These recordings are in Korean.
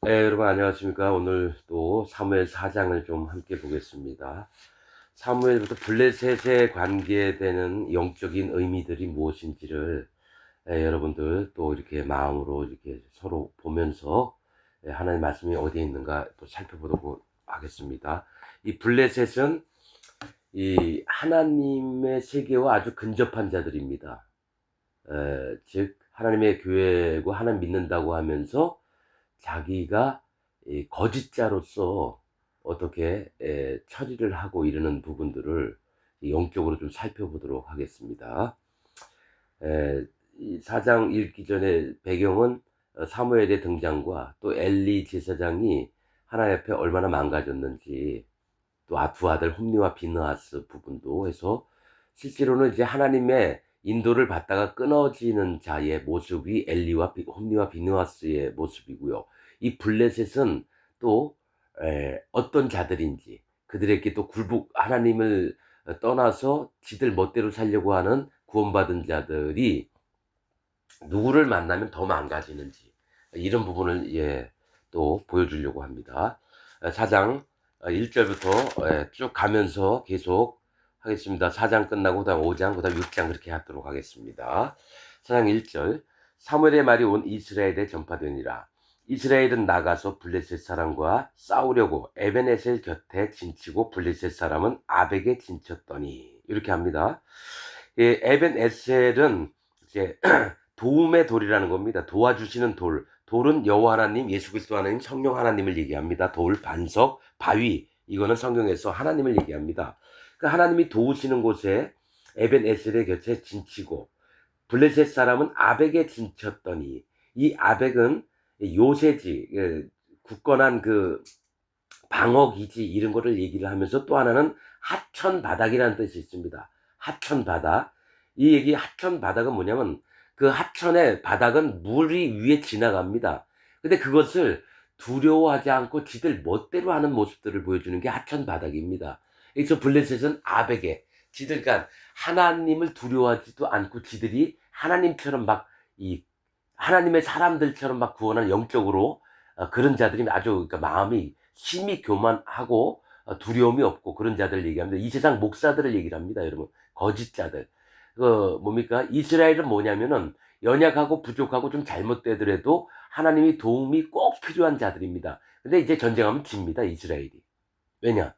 네, 여러분 안녕하십니까. 오늘 또 사무엘 4장을 좀 함께 보겠습니다. 사무엘부터 블레셋에 관계되는 영적인 의미들이 무엇인지를 예, 여러분들 또 이렇게 마음으로 이렇게 서로 보면서 예, 하나님의 말씀이 어디에 있는가 또 살펴보도록 하겠습니다. 이 블레셋은 이 하나님의 세계와 아주 근접한 자들입니다. 에, 즉 하나님의 교회고 하나님 믿는다고 하면서 자기가 이 거짓자로서 어떻게 에, 처리를 하고 이러는 부분들을 영적으로 좀 살펴보도록 하겠습니다. 사장 읽기 전에 배경은 어, 사무엘의 등장과 또 엘리 제사장이 하나님 앞에 얼마나 망가졌는지 또 아- 두 아들 홈리와 비느하스 부분도 해서 실제로는 이제 하나님의 인도를 받다가 끊어지는 자의 모습이 엘리와 비- 홈리와 비느하스의 모습이고요. 이 블레셋은 또 에, 어떤 자들인지 그들에게 또 굴복 하나님을 떠나서 지들 멋대로 살려고 하는 구원받은 자들이 누구를 만나면 더 망가지는지 이런 부분을 예, 또 보여주려고 합니다. 4장 1절부터 쭉 가면서 계속 하겠습니다. 4장 끝나고 그다음 5장 그다음 6장 그렇게 하도록 하겠습니다. 4장 1절 사무엘의 말이 온 이스라엘에 전파되니라 이스라엘은 나가서 블레셋 사람과 싸우려고 에베네셀 곁에 진치고 블레셋 사람은 아벡에 진쳤더니 이렇게 합니다. 예, 에벤에셀은 이제 도움의 돌이라는 겁니다. 도와주시는 돌. 돌은 여호와 하나님, 예수 그리스도 하나님, 성령 하나님을 얘기합니다. 돌, 반석, 바위. 이거는 성경에서 하나님을 얘기합니다. 그 하나님이 도우시는 곳에 에벤 에셀의 곁에 진치고 블레셋 사람은 아벡에 진쳤더니 이 아벡은 요새지, 예, 굳건한 그 방어 기지 이런 거를 얘기를 하면서 또 하나는 하천 바닥이라는 뜻이 있습니다. 하천 바닥. 이 얘기 하천 바닥은 뭐냐면 그 하천의 바닥은 물이 위에 지나갑니다. 근데 그것을 두려워하지 않고 지들 멋대로 하는 모습들을 보여주는 게 하천 바닥입니다. 그래서 블레셋은 아벡에 지들 그러니까 하나님을 두려워하지도 않고 지들이 하나님처럼 막 이 하나님의 사람들처럼 막 구원한 영적으로 어, 그런 자들이 아주 그러니까 마음이 심히 교만하고 어, 두려움이 없고 그런 자들 얘기합니다. 이 세상 목사들을 얘기를 합니다, 여러분. 거짓자들. 그 뭡니까? 이스라엘은 뭐냐면은 연약하고 부족하고 좀 잘못되더라도 하나님이 도움이 꼭 필요한 자들입니다. 근데 이제 전쟁하면 집니다, 이스라엘이. 왜냐?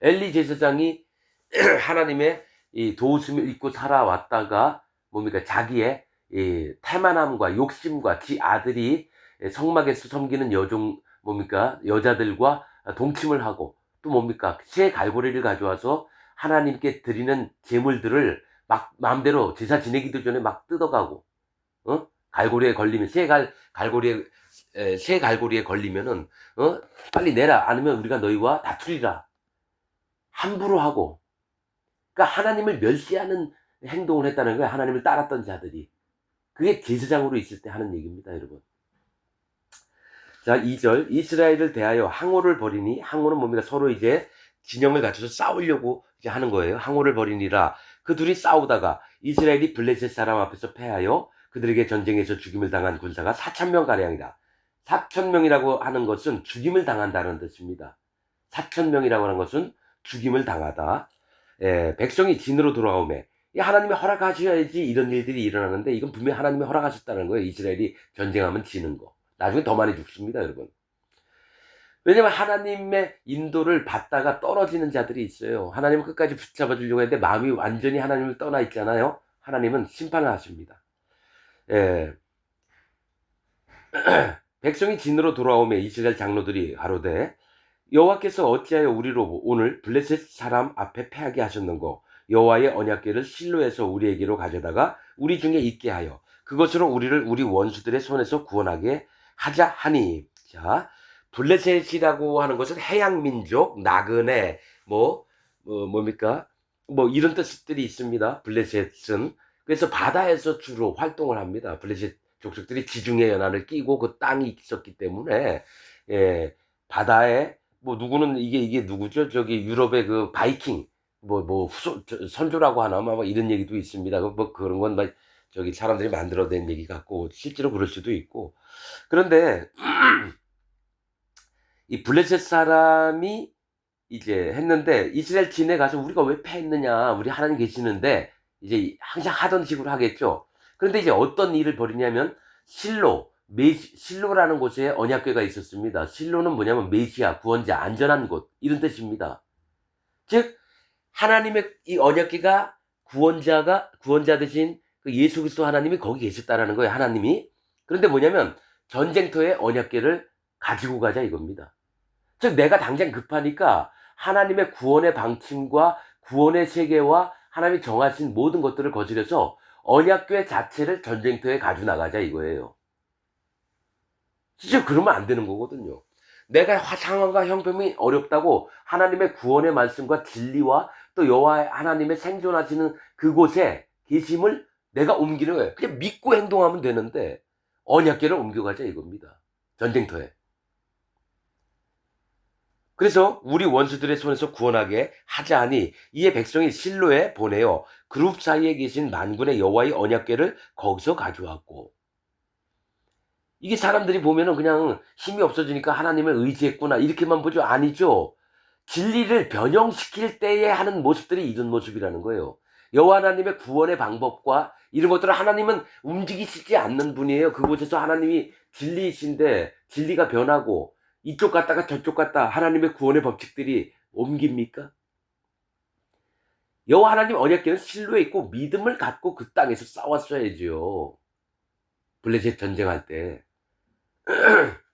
엘리 제사장이 하나님의 이 도우심을 입고 살아왔다가 뭡니까? 자기의 이 태만함과 욕심과 지 아들이 성막에서 섬기는 여종 뭡니까? 여자들과 동침을 하고 또 뭡니까? 새 갈고리를 가져와서 하나님께 드리는 제물들을 막 마음대로 제사 지내기도 전에 막 뜯어가고 어? 갈고리에 걸리면 새 갈 갈고리에 에, 새 갈고리에 걸리면은 어? 빨리 내라 아니면 우리가 너희와 다투리라 함부로 하고 그러니까 하나님을 멸시하는 행동을 했다는 거예요. 하나님을 따랐던 자들이 그게 제사장으로 있을 때 하는 얘기입니다, 여러분. 자, 2절. 이스라엘을 대하여 항오를 벌이니, 항오는 뭡니까? 서로 이제 진영을 갖춰서 싸우려고 이제 하는 거예요. 항오를 벌이니라. 그 둘이 싸우다가 이스라엘이 블레셋 사람 앞에서 패하여 그들에게 전쟁에서 죽임을 당한 군사가 4천명 가량이다. 4천명이라고 하는 것은 죽임을 당한다는 뜻입니다. 4천명이라고 하는 것은 죽임을 당하다. 예, 백성이 진으로 돌아오매 이 하나님이 허락하셔야지 이런 일들이 일어나는데 이건 분명히 하나님이 허락하셨다는 거예요. 이스라엘이 전쟁하면 지는 거. 나중에 더 많이 죽습니다, 여러분. 왜냐면 하나님의 인도를 받다가 떨어지는 자들이 있어요. 하나님은 끝까지 붙잡아 주려고 했는데 마음이 완전히 하나님을 떠나 있잖아요. 하나님은 심판을 하십니다. 예. 백성이 진으로 돌아오매 이스라엘 장로들이 가로되 여호와께서 어찌하여 우리로 오늘 블레셋 사람 앞에 패하게 하셨는고? 여호와의 언약궤를 실로에서 우리에게로 가져다가 우리 중에 있게 하여 그것으로 우리를 우리 원수들의 손에서 구원하게 하자 하니. 자 블레셋이라고 하는 것은 해양 민족 나그네 뭐, 뭐 뭡니까? 뭐 이런 뜻들이 있습니다. 블레셋은. 그래서 바다에서 주로 활동을 합니다. 블레셋 족속들이 지중해 연안을 끼고 그 땅이 있었기 때문에 예 바다에 뭐 누구는 이게 이게 누구죠? 저기 유럽의 그 바이킹. 뭐, 뭐, 저, 선조라고 하나, 뭐, 이런 얘기도 있습니다. 뭐, 그런 건, 막, 저기, 사람들이 만들어낸 얘기 같고, 실제로 그럴 수도 있고. 그런데, 이 블레셋 사람이 이제 했는데 이스라엘 진에 가서 우리가 왜 패했느냐? 우리 하나님 계시는데 이제 항상 하던 식으로 하겠죠. 그런데 이제 어떤 일을 벌이냐면 실로 메시, 실로라는 곳에 언약궤가 있었습니다. 실로는 뭐냐면 메시아 구원자 안전한 곳 이런 뜻입니다. 즉 하나님의 이 언약궤가 구원자가 구원자 대신 그 예수 그리스도 하나님이 거기 계셨다라는 거예요 하나님이. 그런데 뭐냐면 전쟁터에 언약궤를 가지고 가자 이겁니다. 즉 내가 당장 급하니까 하나님의 구원의 방침과 구원의 세계와 하나님이 정하신 모든 것들을 거스려서 언약궤 자체를 전쟁터에 가지고 나가자 이거예요. 진짜 그러면 안 되는 거거든요. 내가 화- 상황과 형편이 어렵다고 하나님의 구원의 말씀과 진리와 또 여호와 하나님의 생존하시는 그곳에 계심을 내가 옮기는 거예요. 그냥 믿고 행동하면 되는데 언약궤를 옮겨가자 이겁니다. 전쟁터에. 그래서 우리 원수들의 손에서 구원하게 하자 하니 이에 백성이 실로에 보내어 그룹 사이에 계신 만군의 여호와의 언약궤를 거기서 가져왔고 이게 사람들이 보면은 그냥 힘이 없어지니까 하나님을 의지했구나 이렇게만 보죠 아니죠 진리를 변형시킬 때에 하는 모습들이 이런 모습이라는 거예요 여호와 하나님의 구원의 방법과 이런 것들을 하나님은 움직이시지 않는 분이에요 그곳에서 하나님이 진리이신데 진리가 변하고 이쪽 갔다가 저쪽 갔다 하나님의 구원의 법칙들이 옮깁니까? 여호와 하나님 언약궤는 실로에 있고 믿음을 갖고 그 땅에서 싸웠어야죠. 블레셋 전쟁할 때.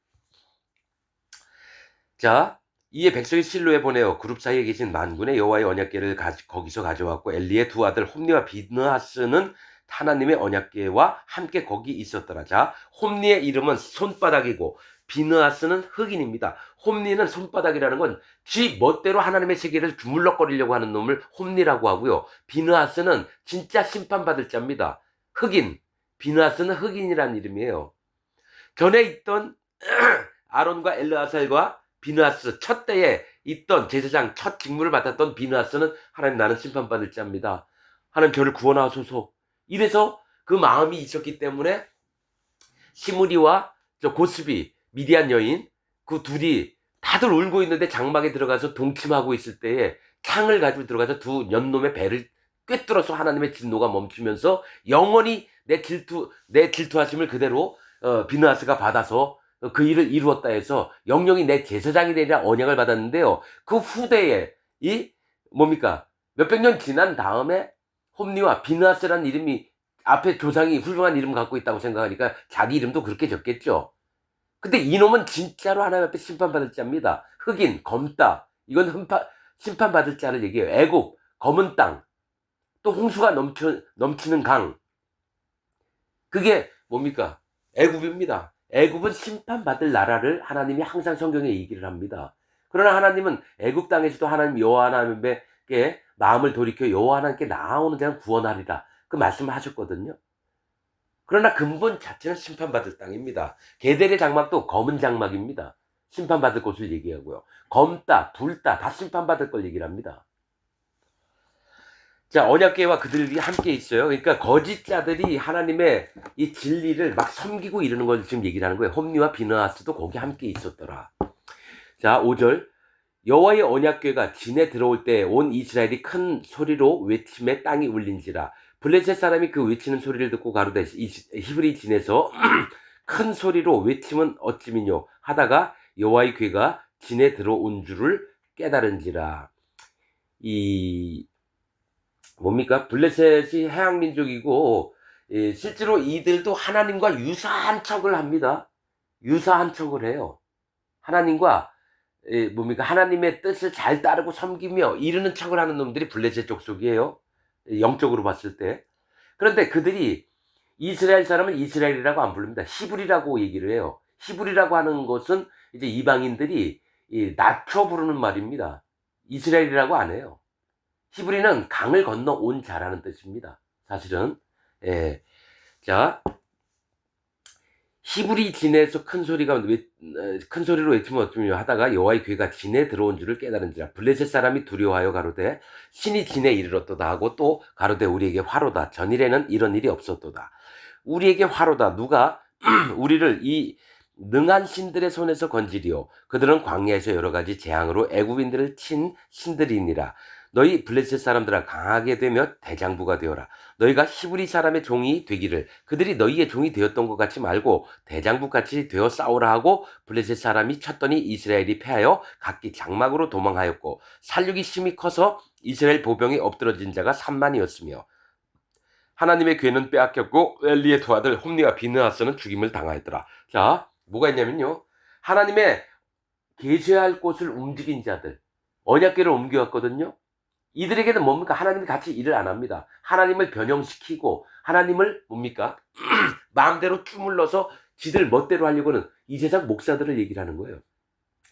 자, 이에 백성이 실로에 보내어 그룹 사이에 계신 만군의 여호와의 언약궤를 가, 거기서 가져왔고 엘리의 두 아들 홈리와 비느하스는 하나님의 언약궤와 함께 거기 있었더라. 자, 홈리의 이름은 손바닥이고 비느하스는 흑인입니다. 홈리는 손바닥이라는 건 지 멋대로 하나님의 세계를 주물럭거리려고 하는 놈을 홈리라고 하고요. 비느하스는 진짜 심판받을 자입니다. 흑인. 비느하스는 흑인이라는 이름이에요. 전에 있던 아론과 엘르아살과 비느하스 첫 때에 있던 제사장 첫 직무를 맡았던 비느하스는 하나님 나는 심판받을 자입니다. 하나님 저를 구원하소서. 이래서 그 마음이 있었기 때문에 시무리와 저 고스비 미디안 여인 그 둘이 다들 울고 있는데 장막에 들어가서 동침하고 있을 때에 창을 가지고 들어가서 두 년놈의 배를 꿰뚫어서 하나님의 진노가 멈추면서 영원히 내 질투 내 질투하심을 그대로 어, 비느하스가 받아서 어, 그 일을 이루었다 해서 영영이 내 제사장이 되리라 언약을 받았는데요. 그 후대에 이 뭡니까 몇백 년 지난 다음에 홈리와 비느하스라는 이름이 앞에 조상이 훌륭한 이름 갖고 있다고 생각하니까 자기 이름도 그렇게 적겠죠. 근데 이놈은 진짜로 하나님 앞에 심판받을 자입니다. 흑인, 검다. 이건 흠파, 심판받을 자를 얘기해요. 애국, 검은 땅. 또 홍수가 넘쳐, 넘치는 강. 그게 뭡니까? 애굽입니다. 애굽은 심판받을 나라를 하나님이 항상 성경에 얘기를 합니다. 그러나 하나님은 애굽 땅에서도 하나님 여호와 하나님께 마음을 돌이켜 여호와 하나님께 나아오는 자는 구원하리라. 그 말씀을 하셨거든요. 그러나 근본 자체는 심판받을 땅입니다. 게델의 장막도 검은 장막입니다. 심판받을 곳을 얘기하고요. 검다, 불다, 다 심판받을 걸 얘기를 합니다. 자, 언약계와 그들이 함께 있어요. 그러니까 거짓자들이 하나님의 이 진리를 막 섬기고 이러는 걸 지금 얘기를 하는 거예요. 홈리와 비느하스도 거기 함께 있었더라. 자, 5절. 여호와의 언약궤가 진에 들어올 때 온 이스라엘이 큰 소리로 외침에 땅이 울린지라 블레셋 사람이 그 외치는 소리를 듣고 가로되 히브리 진에서 큰 소리로 외침은 어찌미뇨 하다가 여호와의 궤가 진에 들어온 줄을 깨달은지라 이 뭡니까 블레셋이 해양 민족이고 예, 실제로 이들도 하나님과 유사한 척을 합니다 유사한 척을 해요 하나님과 예, 뭡니까 하나님의 뜻을 잘 따르고 섬기며 이르는 척을 하는 놈들이 블레셋 족속이에요 영적으로 봤을 때. 그런데 그들이 이스라엘 사람은 이스라엘이라고 안 부릅니다. 히브리라고 얘기를 해요. 히브리라고 하는 것은 이제 이방인들이 낮춰 부르는 말입니다. 이스라엘이라고 안 해요. 히브리는 강을 건너 온 자라는 뜻입니다. 사실은. 예. 자, 히브리 진에서 큰 소리가 외- 어, 큰 소리로 외치면 어쩌며 하다가 여호와의 귀가 진에 들어온 줄을 깨달은지라 블레셋 사람이 두려워하여 가로되 신이 진에 이르렀도다 하고 또 가로되 우리에게 화로다 전일에는 이런 일이 없었도다 우리에게 화로다 누가 우리를 이 능한 신들의 손에서 건지리요 그들은 광야에서 여러 가지 재앙으로 애굽인들을 친 신들이니라 너희 블레셋 사람들아 강하게 되며 대장부가 되어라 너희가 히브리 사람의 종이 되기를 그들이 너희의 종이 되었던 것 같이 말고 대장부 같이 되어 싸우라 하고 블레셋 사람이 쳤더니 이스라엘이 패하여 각기 장막으로 도망하였고 살육이 심히 커서 이스라엘 보병이 엎드러진 자가 3만이었으며 하나님의 괴는 빼앗겼고 엘리의 두 아들 홈리와 비느하스는 죽임을 당하였더라. 자, 뭐가 있냐면요. 하나님의 계셔야 할 곳을 움직인 자들, 언약궤를 옮겨왔거든요. 이들에게는 뭡니까? 하나님이 같이 일을 안 합니다. 하나님을 변형시키고 하나님을 뭡니까? 마음대로 주물러서 지들 멋대로 하려고는 이 세상 목사들을 얘기를 하는 거예요.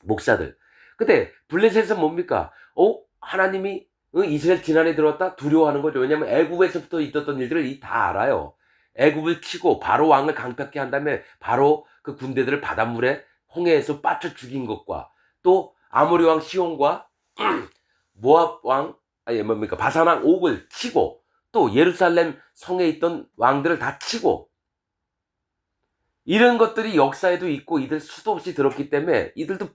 목사들. 근데 블레셋은 뭡니까? 어? 하나님이 응, 이스라엘 지난해 들어왔다 두려워하는 거죠. 왜냐하면 애굽에서부터 있었던 일들을 이 다 알아요. 애굽을 치고 바로 왕을 강팍케 한 다음에 바로 그 군대들을 바닷물에 홍해에서 빠져 죽인 것과 또 아모리 왕 시온과 모압 왕 아니 뭡니까 바산 왕 옥을 치고 또 예루살렘 성에 있던 왕들을 다 치고 이런 것들이 역사에도 있고 이들 수도 없이 들었기 때문에 이들도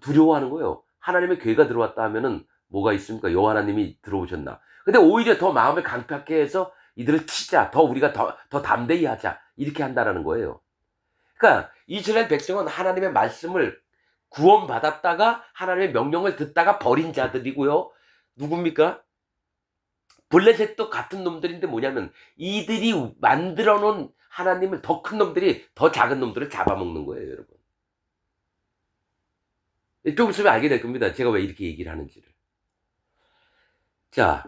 두려워하는 거예요. 하나님의 괴가 들어왔다 하면은 뭐가 있습니까? 여호와 하나님이 들어오셨나? 근데 오히려 더 마음을 강팍해 해서 이들을 치자, 더 우리가 더, 더 담대히 하자 이렇게 한다라는 거예요. 그러니까 이스라엘 백성은 하나님의 말씀을 구원받았다가 하나님의 명령을 듣다가 버린 자들이고요. 누굽니까? 블레셋도 같은 놈들인데 뭐냐면 이들이 만들어 놓은 하나님을 더 큰 놈들이 더 작은 놈들을 잡아먹는 거예요, 여러분. 좀 있으면 알게 될 겁니다. 제가 왜 이렇게 얘기를 하는지를. 자,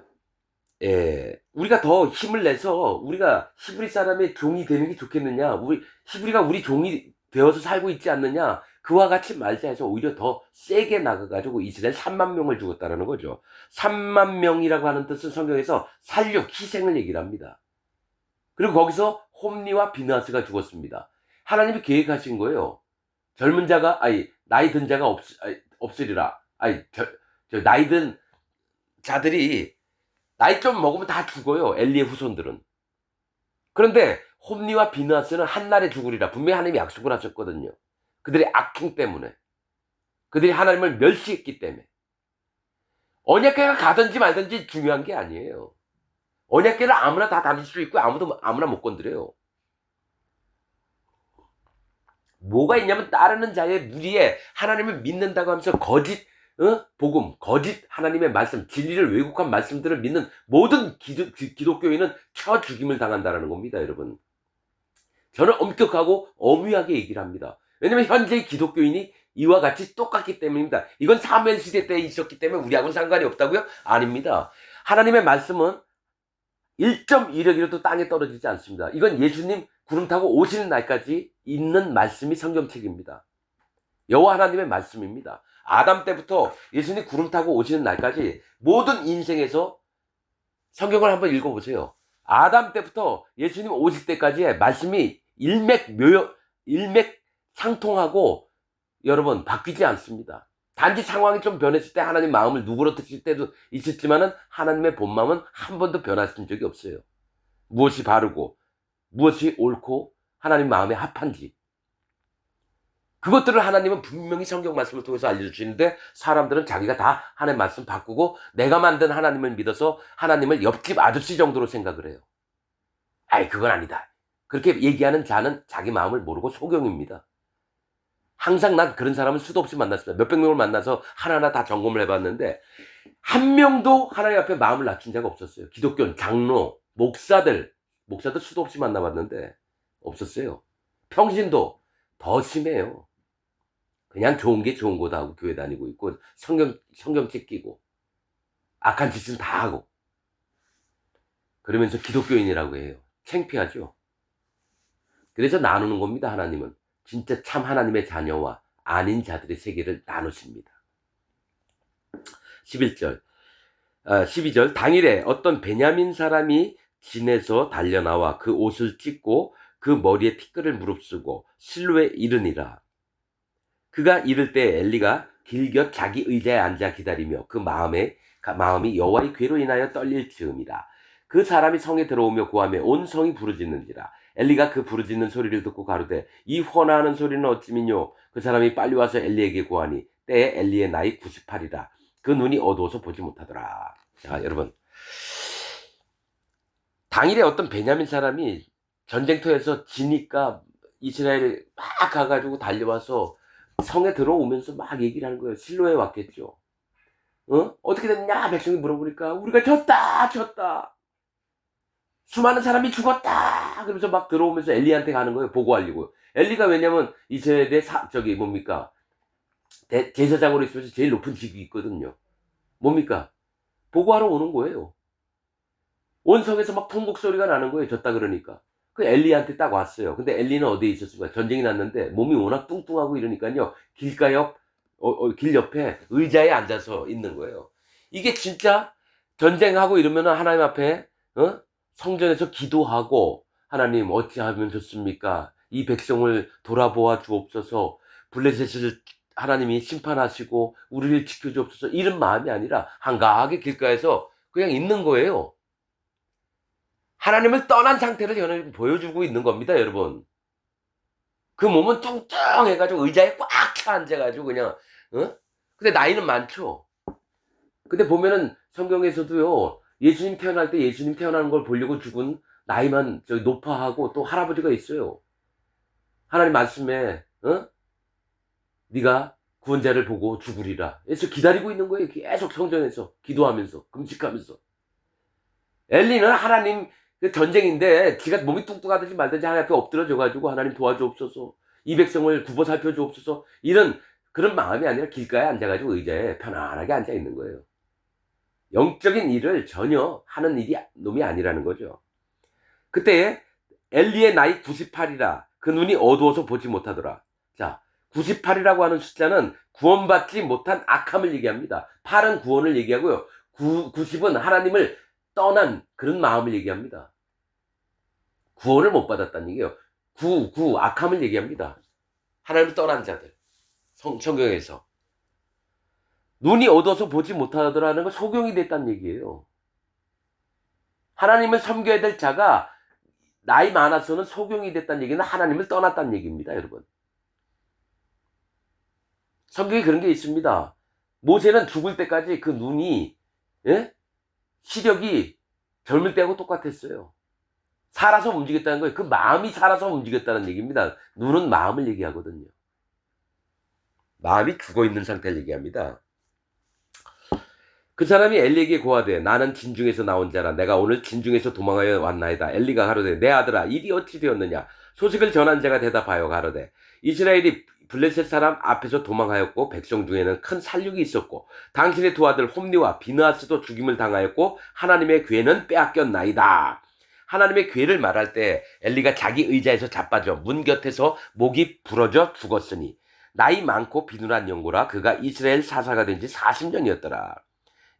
예, 우리가 더 힘을 내서 우리가 히브리 사람의 종이 되는 게 좋겠느냐? 우리 히브리가 우리 종이 되어서 살고 있지 않느냐? 그와 같이 말자 해서 오히려 더 세게 나가가지고 이스라엘 3만 명을 죽었다는 거죠. 3만 명이라고 하는 뜻은 성경에서 살육, 희생을 얘기를 합니다. 그리고 거기서 홈리와 비나스가 죽었습니다. 하나님이 계획하신 거예요. 젊은 자가, 아니, 나이 든 자가 없, 없으리라. 아니, 저, 저 나이 든 자들이 나이 좀 먹으면 다 죽어요. 엘리의 후손들은. 그런데 홈리와 비나스는 한날에 죽으리라. 분명히 하나님이 약속을 하셨거든요. 그들의 악행 때문에. 그들이 하나님을 멸시했기 때문에. 언약계가 가든지 말든지 중요한 게 아니에요. 언약계를 아무나 다 다닐 수 있고 아무도 아무나 못 건드려요. 뭐가 있냐면 따르는 자의 무리에 하나님을 믿는다고 하면서 거짓 어? 복음, 거짓 하나님의 말씀, 진리를 왜곡한 말씀들을 믿는 모든 기도, 기독교인은 쳐 죽임을 당한다는 겁니다, 여러분. 저는 엄격하고 엄유하게 얘기를 합니다. 왜냐면 현재 기독교인이 이와 같이 똑같기 때문입니다. 이건 사무엘 시대 때 있었기 때문에 우리하고는 상관이 없다고요? 아닙니다. 하나님의 말씀은 1.1획이라도 땅에 떨어지지 않습니다. 이건 예수님 구름 타고 오시는 날까지 있는 말씀이 성경책입니다. 여호와 하나님의 말씀입니다. 아담 때부터 예수님 구름 타고 오시는 날까지 모든 인생에서 성경을 한번 읽어보세요. 아담 때부터 예수님 오실 때까지의 말씀이 일맥묘, 일맥 상통하고 여러분 바뀌지 않습니다. 단지 상황이 좀 변했을 때 하나님 마음을 누그러뜨릴 때도 있었지만은 하나님의 본 마음은 한 번도 변하신 적이 없어요. 무엇이 바르고 무엇이 옳고 하나님 마음에 합한지 그것들을 하나님은 분명히 성경 말씀을 통해서 알려주시는데 사람들은 자기가 다 하나님 말씀 바꾸고 내가 만든 하나님을 믿어서 하나님을 옆집 아저씨 정도로 생각을 해요. 아이 그건 아니다. 그렇게 얘기하는 자는 자기 마음을 모르고 소경입니다. 항상 난 그런 사람을 수도 없이 만났습니다. 몇백 명을 만나서 하나하나 다 점검을 해봤는데 한 명도 하나님 앞에 마음을 낮춘 자가 없었어요. 기독교 장로, 목사들, 목사들 수도 없이 만나봤는데 없었어요. 평신도 더 심해요. 그냥 좋은 게 좋은 거다 하고 교회 다니고 있고 성경 성경책 끼고 악한 짓은 다 하고 그러면서 기독교인이라고 해요. 창피하죠. 그래서 나누는 겁니다. 하나님은 진짜 참 하나님의 자녀와 아닌 자들의 세계를 나누십니다. 11절, 아, 12절 당일에 어떤 베냐민 사람이 진에서 달려나와 그 옷을 찢고 그 머리에 티끌을 무릅쓰고 실로에 이르니라. 그가 이를 때 엘리가 길곁 자기 의자에 앉아 기다리며 그 마음에 마음이 여호와의 괴로 인하여 떨릴 즈음이라. 그 사람이 성에 들어오며 구하며 온 성이 부르짖는지라. 엘리가 그 부르짖는 소리를 듣고 가로되 이 헌하는 소리는 어찌미뇨 그 사람이 빨리 와서 엘리에게 고하니 때에 엘리의 나이 98이라 그 눈이 어두워서 보지 못하더라 자 여러분 당일에 어떤 베냐민 사람이 전쟁터에서 지니까 이스라엘에 막 가가지고 달려와서 성에 들어오면서 막 얘기를 하는 거예요. 실로에 왔겠죠. 어? 어떻게 됐냐? 백성이 물어보니까 우리가 졌다, 졌다. 수많은 사람이 죽었다. 그러면서 막 들어오면서 엘리한테 가는 거예요. 보고하려고. 엘리가 왜냐면 이스라엘의 사, 저기 뭡니까? 대, 제사장으로 있으면서 제일 높은 직위 있거든요. 뭡니까? 보고하러 오는 거예요. 온 성에서 막 통곡 소리가 나는 거예요. 졌다 그러니까. 그 엘리한테 딱 왔어요. 근데 엘리는 어디에 있었을까? 전쟁이 났는데 몸이 워낙 뚱뚱하고 이러니까요. 길가 옆, 어, 어, 길 옆에 의자에 앉아서 있는 거예요. 이게 진짜 전쟁하고 이러면은 하나님 앞에, 어? 성전에서 기도하고 하나님 어찌 하면 좋습니까? 이 백성을 돌아보아 주옵소서 블레셋을 하나님이 심판하시고 우리를 지켜주옵소서 이런 마음이 아니라 한가하게 길가에서 그냥 있는 거예요. 하나님을 떠난 상태를 여러분 보여주고 있는 겁니다, 여러분. 그 몸은 뚱뚱해가지고 의자에 꽉 차 앉아가지고 그냥, 어? 근데 나이는 많죠. 근데 보면은 성경에서도요, 예수님 태어날 때 예수님 태어나는 걸 보려고 죽은 나이만 저기 높아하고 또 할아버지가 있어요. 하나님 말씀에, 어? 네가 구원자를 보고 죽으리라. 그래서 기다리고 있는 거예요. 계속 성전에서 기도하면서 금식하면서. 엘리는 하나님 그 전쟁인데 지가 몸이 뚱뚱하든지 말든지 하나님 앞에 엎드려져 가지고 하나님 도와주옵소서 이 백성을 굽어 살펴주옵소서 이런 그런 마음이 아니라 길가에 앉아가지고 의자에 편안하게 앉아 있는 거예요. 영적인 일을 전혀 하는 일이 놈이 아니라는 거죠. 그때 엘리의 나이 98이라 그 눈이 어두워서 보지 못하더라. 자, 98이라고 하는 숫자는 구원받지 못한 악함을 얘기합니다. 8은 구원을 얘기하고요. 9, 90은 하나님을 떠난 그런 마음을 얘기합니다. 구원을 못 받았다는 얘기예요. 구, 구, 악함을 얘기합니다. 하나님을 떠난 자들. 성, 성경에서. 눈이 어두워서 보지 못하더라는 건 소경이 됐다는 얘기예요. 하나님을 섬겨야 될 자가 나이 많아서는 소경이 됐다는 얘기는 하나님을 떠났다는 얘기입니다, 여러분. 성경에 그런 게 있습니다. 모세는 죽을 때까지 그 눈이, 예? 시력이 젊을 때하고 똑같았어요. 살아서 움직였다는 거예요. 그 마음이 살아서 움직였다는 얘기입니다. 눈은 마음을 얘기하거든요. 마음이 죽어 있는 상태를 얘기합니다. 그 사람이 엘리에게 고하되 나는 진중에서 나온 자라 내가 오늘 진중에서 도망하여 왔나이다. 엘리가 가로되 내 아들아 일이 어찌 되었느냐 소식을 전한 자가 대답하여 가로되 이스라엘이 블레셋 사람 앞에서 도망하였고 백성 중에는 큰 살육이 있었고 당신의 두 아들 홈리와 비느하스도 죽임을 당하였고 하나님의 괴는 빼앗겼나이다. 하나님의 괴를 말할 때 엘리가 자기 의자에서 자빠져 문 곁에서 목이 부러져 죽었으니 나이 많고 비둔한 영고라 그가 이스라엘 사사가 된 지 40년이었더라.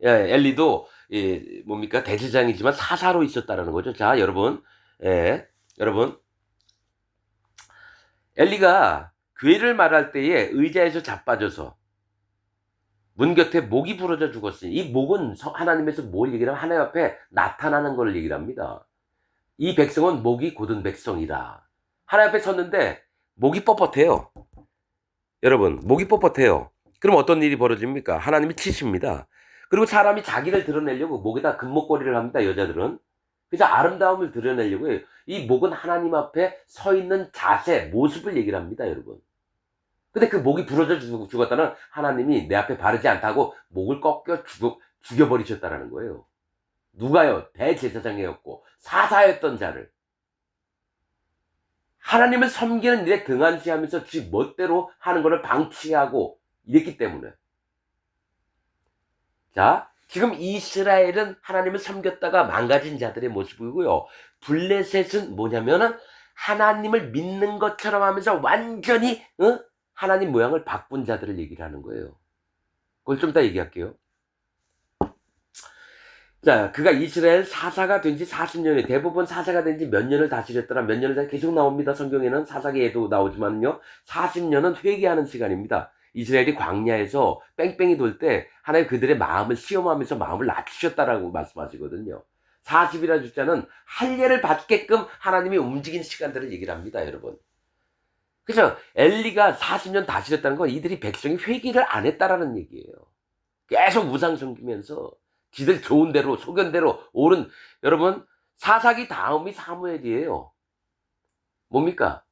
예, 엘리도 예, 뭡니까 대제장이지만 사사로 있었다라는 거죠. 자, 여러분, 예, 여러분, 엘리가 괴를 말할 때에 의자에서 자빠져서 문 곁에 목이 부러져 죽었으니 이 목은 하나님에서 뭘 얘기를 하면 하나님 앞에 나타나는 걸 얘기를 합니다. 이 백성은 목이 곧은 백성이다. 하나님 앞에 섰는데 목이 뻣뻣해요. 여러분, 목이 뻣뻣해요. 그럼 어떤 일이 벌어집니까? 하나님이 치십니다. 그리고 사람이 자기를 드러내려고 목에다 금목걸이를 합니다. 여자들은. 그래서 아름다움을 드러내려고 해요. 이 목은 하나님 앞에 서 있는 자세, 모습을 얘기를 합니다, 여러분. 근데 그 목이 부러져 죽었다는 하나님이 내 앞에 바르지 않다고 목을 꺾여 죽어, 죽여버리셨다라는 거예요. 누가요? 대제사장이었고 사사였던 자를 하나님을 섬기는 일에 등한시하면서 지 멋대로 하는 것을 방치하고 이랬기 때문에 자 지금 이스라엘은 하나님을 섬겼다가 망가진 자들의 모습이고요. 블레셋은 뭐냐면은 하나님을 믿는 것처럼 하면서 완전히 어? 하나님 모양을 바꾼 자들을 얘기를 하는 거예요. 그걸 좀 이따 얘기할게요. 자, 그가 이스라엘 사사가 된 지 40년이 대부분 사사가 된 지 몇 년을 다스렸더라. 몇 년을 다 계속 나옵니다. 성경에는 사사기에도 나오지만요. 40년은 회개하는 시간입니다. 이스라엘이 광야에서 뺑뺑이 돌 때 하나님 그들의 마음을 시험하면서 마음을 낮추셨다라고 말씀하시거든요. 40이라는 숫자는 할례를 받게끔 하나님이 움직인 시간들을 얘기를 합니다, 여러분. 그래서 엘리가 40년 다스렸다는 건 이들이 백성이 회개를 안 했다라는 얘기예요. 계속 우상 섬기면서 지들 좋은 대로 소견대로 옳은 여러분 사사기 다음이 사무엘이에요. 뭡니까?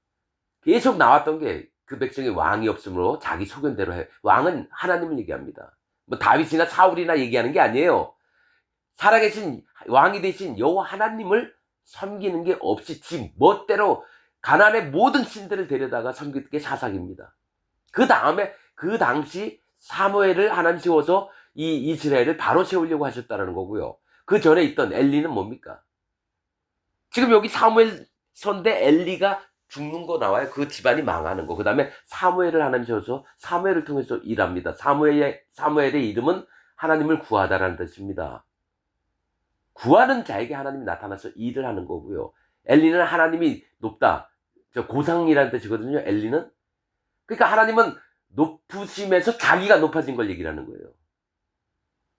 계속 나왔던 게 그 백성이 왕이 없으므로 자기 소견대로 해. 왕은 하나님을 얘기합니다. 뭐 다윗이나 사울이나 얘기하는 게 아니에요. 살아계신 왕이 되신 여호와 하나님을 섬기는 게 없이 지 멋대로 가난의 모든 신들을 데려다가 섬기는 게 사사기입니다. 그 다음에 그 당시 사무엘을 하나님 세워서 이 이스라엘을 바로 세우려고 하셨다는 거고요. 그 전에 있던 엘리는 뭡니까? 지금 여기 사무엘 선대 엘리가 죽는 거 나와요. 그 집안이 망하는 거. 그 다음에 사무엘을 하나님 세워서 사무엘을 통해서 일합니다. 사무엘의, 사무엘의 이름은 하나님을 구하다라는 뜻입니다. 구하는 자에게 하나님이 나타나서 일을 하는 거고요. 엘리는 하나님이 높다. 저 고상이라는 뜻이거든요. 엘리는. 그러니까 하나님은 높으심에서 자기가 높아진 걸 얘기를 하는 거예요.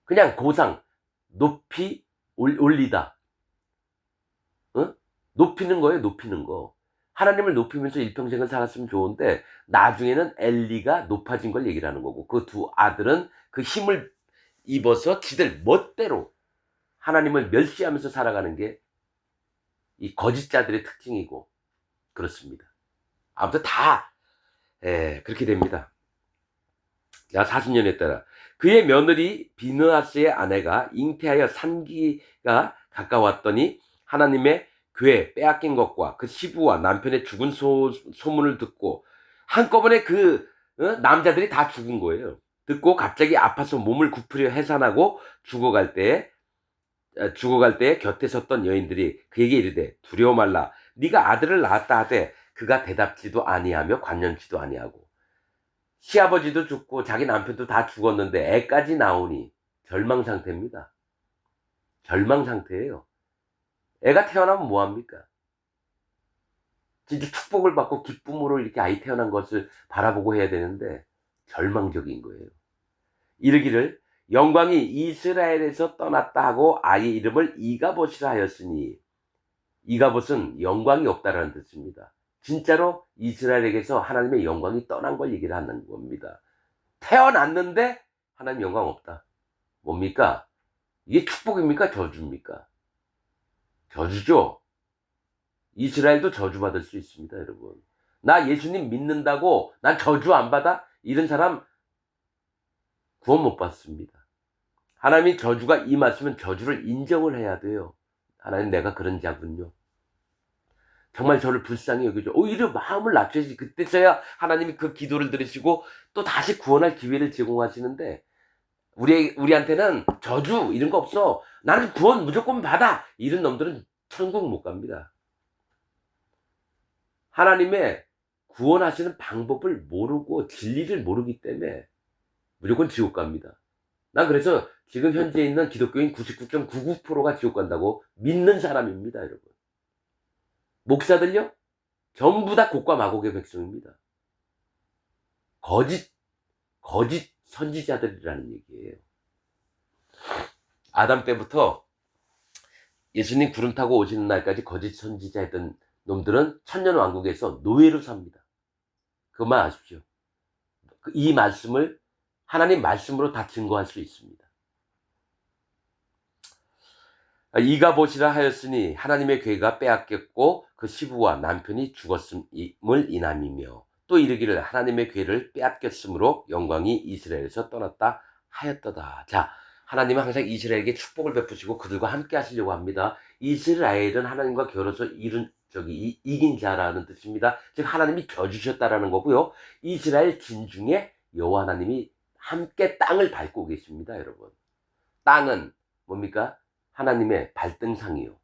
그냥 고상, 높이 올- 올리다. 어? 높이는 거예요, 높이는 거. 하나님을 높이면서 일평생을 살았으면 좋은데, 나중에는 엘리가 높아진 걸 얘기를 하는 거고, 그 두 아들은 그 힘을 입어서 지들 멋대로 하나님을 멸시하면서 살아가는 게 이 거짓자들의 특징이고, 그렇습니다. 아무튼 다, 예, 그렇게 됩니다. 자, 40년에 따라. 그의 며느리 비느하스의 아내가 잉태하여 산기가 가까웠더니 하나님의 괴 빼앗긴 것과 그 시부와 남편의 죽은 소, 소문을 듣고 한꺼번에 그 어? 남자들이 다 죽은 거예요. 듣고 갑자기 아파서 몸을 굽으려 해산하고 죽어갈 때에 어, 죽어갈 때에 곁에 섰던 여인들이 그에게 이르되 두려워 말라 네가 아들을 낳았다 하되 그가 대답지도 아니하며 관념치도 아니하고 시아버지도 죽고 자기 남편도 다 죽었는데 애까지 나오니 절망 상태입니다. 절망 상태예요. 애가 태어나면 뭐합니까? 진짜 축복을 받고 기쁨으로 이렇게 아이 태어난 것을 바라보고 해야 되는데 절망적인 거예요. 이르기를 영광이 이스라엘에서 떠났다 하고 아이 이름을 이가봇이라 하였으니 이가봇은 영광이 없다라는 뜻입니다. 진짜로 이스라엘에게서 하나님의 영광이 떠난 걸 얘기를 하는 겁니다. 태어났는데 하나님 영광 없다. 뭡니까? 이게 축복입니까? 저주입니까? 저주죠. 이스라엘도 저주받을 수 있습니다, 여러분. 나 예수님 믿는다고 난 저주 안 받아? 이런 사람 구원 못 받습니다. 하나님이 저주가 임하시면 저주를 인정을 해야 돼요. 하나님 내가 그런 자군요. 정말 저를 불쌍히 여겨줘. 오히려 마음을 낮춰야지. 그때서야 하나님이 그 기도를 들으시고 또 다시 구원할 기회를 제공하시는데 우리 우리한테는 저주 이런 거 없어. 나는 구원 무조건 받아. 이런 놈들은 천국 못 갑니다. 하나님의 구원하시는 방법을 모르고 진리를 모르기 때문에 무조건 지옥 갑니다. 난 그래서 지금 현재 있는 기독교인 99.99%가 지옥 간다고 믿는 사람입니다, 여러분. 목사들요? 전부 다 곡과 마곡의 백성입니다. 거짓, 거짓 선지자들이라는 얘기예요. 아담 때부터 예수님 구름 타고 오시는 날까지 거짓 선지자 했던 놈들은 천년 왕국에서 노예로 삽니다. 그만 아십시오. 이 말씀을 하나님 말씀으로 다 증거할 수 있습니다. 이가봇이라 하였으니 하나님의 괴가 빼앗겼고 그 시부와 남편이 죽었음을 인함이며 또 이르기를 하나님의 괴를 빼앗겼으므로 영광이 이스라엘에서 떠났다 하였도다. 자, 하나님은 항상 이스라엘에게 축복을 베푸시고 그들과 함께 하시려고 합니다. 이스라엘은 하나님과 겨뤄서 이룬 저기 이, 긴 자라는 뜻입니다. 즉 하나님이 져주셨다라는 거고요. 이스라엘 진중에 여호와 하나님이 함께 땅을 밟고 계십니다, 여러분. 땅은 뭡니까? 하나님의 발등상이요.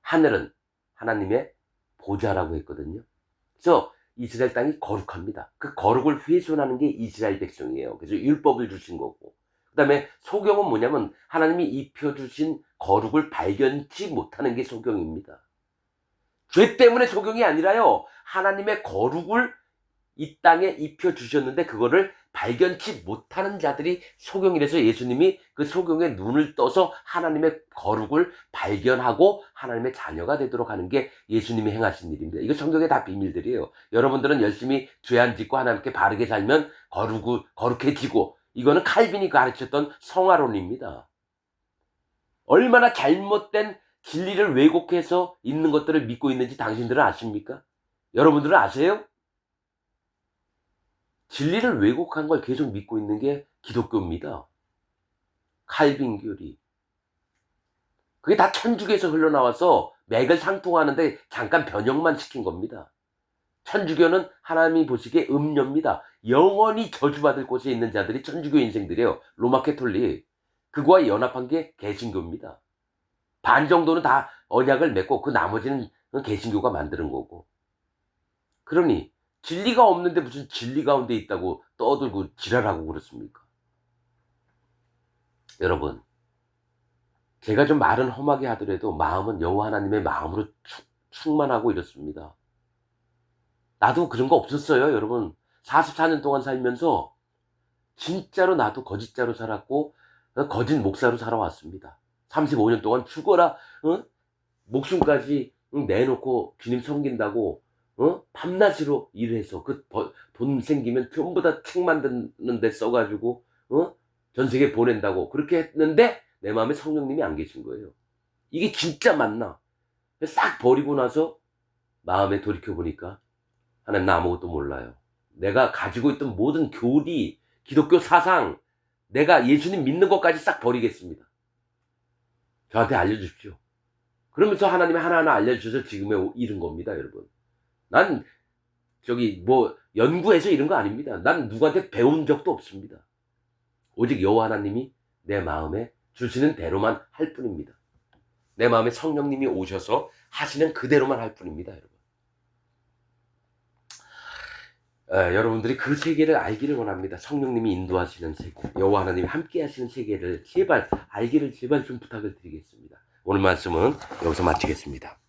하늘은 하나님의 보좌라고 했거든요. 그래서 이스라엘 땅이 거룩합니다. 그 거룩을 훼손하는 게 이스라엘 백성이에요. 그래서 율법을 주신 거고. 그 다음에 소경은 뭐냐면 하나님이 입혀주신 거룩을 발견치 못하는 게 소경입니다. 죄 때문에 소경이 아니라요. 하나님의 거룩을 이 땅에 입혀주셨는데 그거를 발견치 못하는 자들이 소경이라서 예수님이 그 소경의 눈을 떠서 하나님의 거룩을 발견하고 하나님의 자녀가 되도록 하는 게 예수님이 행하신 일입니다. 이거 성경의 다 비밀들이에요. 여러분들은 열심히 죄 안 짓고 하나님께 바르게 살면 거룩, 거룩해지고 이거는 칼빈이 가르쳤던 성화론입니다. 얼마나 잘못된 진리를 왜곡해서 있는 것들을 믿고 있는지 당신들은 아십니까? 여러분들은 아세요? 진리를 왜곡한 걸 계속 믿고 있는 게 기독교입니다. 칼빈 교리. 그게 다 천주교에서 흘러나와서 맥을 상통하는데 잠깐 변형만 시킨 겁니다. 천주교는 하나님이 보시기에 음료입니다. 영원히 저주받을 곳에 있는 자들이 천주교 인생들이에요. 로마 캐톨릭. 그거와 연합한 게 개신교입니다. 반 정도는 다 언약을 맺고 그 나머지는 개신교가 만드는 거고. 그러니 진리가 없는데 무슨 진리 가운데 있다고 떠들고 지랄하고 그렇습니까? 여러분, 제가 좀 말은 험하게 하더라도 마음은 여호와 하나님의 마음으로 충- 충만하고 이렇습니다. 나도 그런 거 없었어요, 여러분. 44년 동안 살면서 진짜로 나도 거짓자로 살았고 어, 거짓 목사로 살아왔습니다. 35년 동안 죽어라, 어? 목숨까지 응, 내놓고 주님 섬긴다고 어? 밤낮으로 일해서 그 돈 생기면 전부 다 책 만드는 데 써가지고 어? 전 세계 보낸다고 그렇게 했는데 내 마음에 성령님이 안 계신 거예요. 이게 진짜 맞나? 싹 버리고 나서 마음에 돌이켜 보니까 하나님 나 아무것도 몰라요. 내가 가지고 있던 모든 교리, 기독교 사상, 내가 예수님 믿는 것까지 싹 버리겠습니다. 저한테 알려주십시오. 그러면서 하나님이 하나하나 알려주셔서 지금에 이른 겁니다, 여러분. 난 저기 뭐 연구해서 이런 거 아닙니다. 난 누구한테 배운 적도 없습니다. 오직 여호와 하나님이 내 마음에 주시는 대로만 할 뿐입니다. 내 마음에 성령님이 오셔서 하시는 그대로만 할 뿐입니다, 여러분. 에, 여러분들이 그 세계를 알기를 원합니다. 성령님이 인도하시는 세계, 여호와 하나님이 함께하시는 세계를 제발 알기를 제발 좀 부탁을 드리겠습니다. 오늘 말씀은 여기서 마치겠습니다.